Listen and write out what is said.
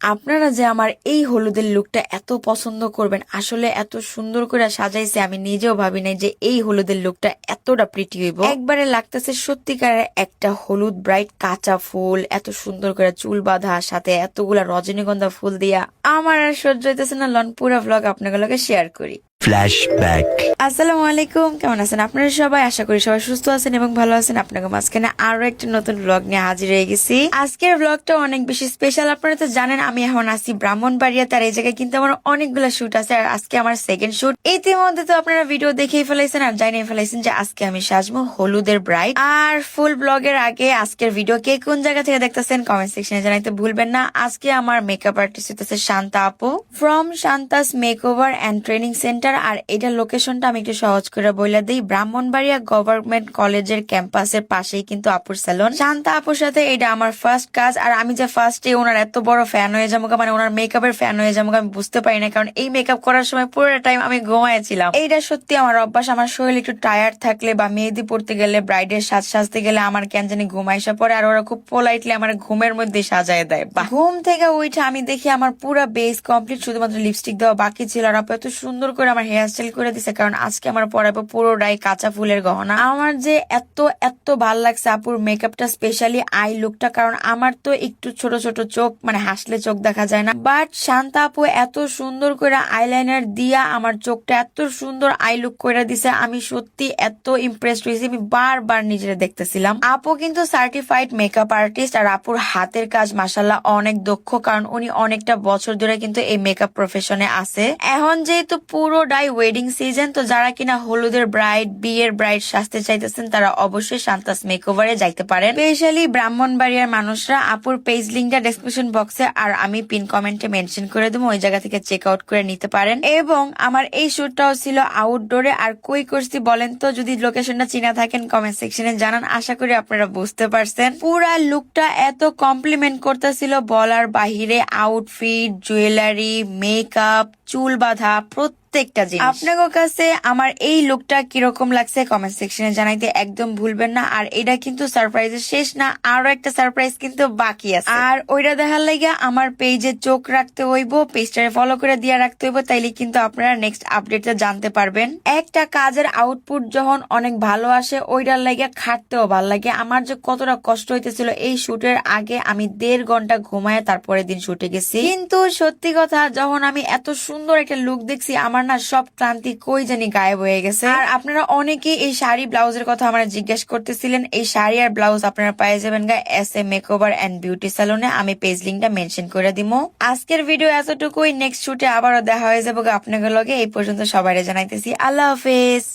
আপনারা যে আমার এই হলুদের লুকটা এত পছন্দ করবেন, আসলে এত সুন্দর করে সাজাইছে, আমি নিজেও ভাবি নাই যে এই হলুদের লুকটা এতটা প্রিটি হইব। একবারে লাগতেছে সত্যিকারের একটা হলুদ ব্রাইট কাঁচা ফুল, এত সুন্দর করে চুল বাঁধা, সাথে এতগুলা রজনীগন্ধা ফুল দিয়া। আমার আর সহ্য হইতেছে না, লন, পুরা ব্লগ আপনাগুলোকে শেয়ার করি। Flashback. আসসালামু আলাইকুম, কেমন আছেন আপনারা সবাই? আশা করি সবাই সুস্থ আছেন এবং ভালো আছেন। আপনাকে মাঝখানে আরও একটা নতুন ব্লগ নিয়ে হাজির হয়ে গেছি। আজকের ব্লগটা অনেক বেশি স্পেশাল আপনারা তো জানেন, আমি এখন আছি ব্রাহ্মণবাড়িয়া তার এই জায়গায় কিন্তু আমার অনেকগুলো শুট আছে আর আজকে আমার সেকেন্ড শুট ইতিমধ্যে তো আপনারা ভিডিও দেখেই ফেলাইছেন আর জানিয়ে ফেলাইছেন যে আজকে আমি সাজবো হলুদের ব্রাইড আর ফুল ব্লগের আগে আজকের ভিডিও কে কোন জায়গা থেকে দেখতেছেন কমেন্ট সেকশনে জানাইতে ভুলবেন না। আজকে আমার মেকআপ আর্টিস্ট হইতেছে শান্তা আপু। From Shanta's make over and training centre আর এটার লোকেশনটা আমি একটু সহজ করে বলে দিই। ব্রাহ্মণবাড়িয়া গভর্নমেন্ট কলেজের ক্যাম্পাসের পাশেই কিন্তু আপুর স্যালন শান্তা আপুর সাথে এটা আমার ফার্স্ট কাজ। আর আমি যে ফার্স্টে ওনার এত বড় ফ্যান হয়ে যাব মানে ওনার মেকআপের ফ্যান হয়ে যাব, আমি বুঝতে পারি না। কারণ এই মেকআপ করার সময় পুরো টাইম আমি ঘুমাইছিলাম। এইটা সত্যি আমার অভ্যাস। আমার শরীর একটু টায়ার্ড থাকলে বা মেহেদি পড়তে গেলে ব্রাইডের সাজ সাজতে গেলে আমার কেন জানি ঘুমাইসা পরে আর ওরা খুব পোলাইটলি আমার ঘুমের মধ্যে সাজায় দেয়। বাহ। ঘুম থেকে উঠে আমি দেখি আমার পুরো বেস কমপ্লিট শুধুমাত্র লিপস্টিক দেওয়া বাকি ছিল। আর এত সুন্দর করে আমার হেয়ার স্টাইল করে দিছে, কারণ আজকে আমার পরাবো পুরোটাই কাঁচা ফুলের গহনা। আমার যে এত এত ভালো লাগছে আপুর মেকআপটা স্পেশালি আই লুকটা কারণ আমার তো একটু ছোট ছোট চোখ মানে হাসলে চোখ দেখা যায় না। বাট শান্তা আপু এত সুন্দর করে আইলাইনার দিয়া আমার চোখটা এত সুন্দর আই লুক করে দিছে, আমি সত্যি এত ইমপ্রেসড হয়েছি, আমি বারবার নিজেরা দেখতেছিলাম। আপু কিন্তু সার্টিফাইড মেকআপ আর্টিস্ট আর আপুর হাতের কাজ মাসাল্লাহ অনেক দক্ষ, কারণ উনি অনেকটা বছর ধরে কিন্তু এই মেকআপ প্রফেশনে আছে। এখন যেহেতু পুরোটাই ওয়েডিং সিজন তো যারা কিনা হলুদের ব্রাইড বিয়ের ব্রাইড সাজতে চাইতেছেন, তারা অবশ্যই শান্তাস মেকওভারে যাইতে পারেন। স্পেশালি ব্রাহ্মণবাড়িয়ার মানুষরা, আপুর পেজ লিঙ্কটা ডেসক্রিপশন বক্সে আর আমি পিন কমেন্টে মেনশন করে দেবো, ওই জায়গা থেকে চেক আউট করে নিতে পারেন। এবং আমার এই শুটটাও ছিল আউটডোরে আর কই করছি বলেন তো, যদি লোকেশনটা চিনা থাকেন কমেন্ট সেকশনে জানান, আশা করি আপনারা বুঝতে পারছেন। পুরা লুকটা এত কমপ্লিমেন্ট করতেছিল বলার বাহিরে আউটফিট জুয়েলারি মেকআপ চুল বাঁধা প্রত্যেকটা জিনিস। আপনাদের কাছে আমার এই লুকটা কীরকম লাগছে কমেন্ট সেকশনে জানাইতে একদম ভুলবেন না। আর এটা কিন্তু সারপ্রাইজের শেষ না আরও একটা সারপ্রাইজ কিন্তু বাকি আছে। আর ওইটা দেখার লাগে আমার পেজে চোখ রাখতে হইব পেজটারে ফলো করে দিয়ে রাখতে হইব তাইলে কিন্তু আপনারা নেক্সট আপডেটটা জানতে পারবেন। একটা কাজের আউটপুট যখন অনেক ভালো আসে ওইটার লাগে খাটতেও ভালো লাগে। আমার যে কতটা কষ্ট হইতেছিল এই শুটের আগে আমি দেড় ঘণ্টা ঘুমায় তারপরে দিন শুটে গেছি। কিন্তু সত্যি কথা যখন আমি এত সুন্দর একটা লুক দেখছি আমার না সব ক্লান্তি কই জানি গায়েব হয়ে গেছে। আর আপনারা অনেকেই এই শাড়ি ব্লাউজের কথা আমরা জিজ্ঞেস করতেছিলেন, এই শাড়ি আর ব্লাউজ আপনারা পেয়ে যাবেন গা S A makeover and beauty স্যালনে আমি পেজ লিঙ্কটা মেনশন করে দিব আজকের ভিডিও এতটুকুই নেক্সট শুটে আবারও দেখা হয়ে যাব আপনাদের লগে। এই পর্যন্ত সবাই জানাইতেছি, আল্লাহ হাফেজ।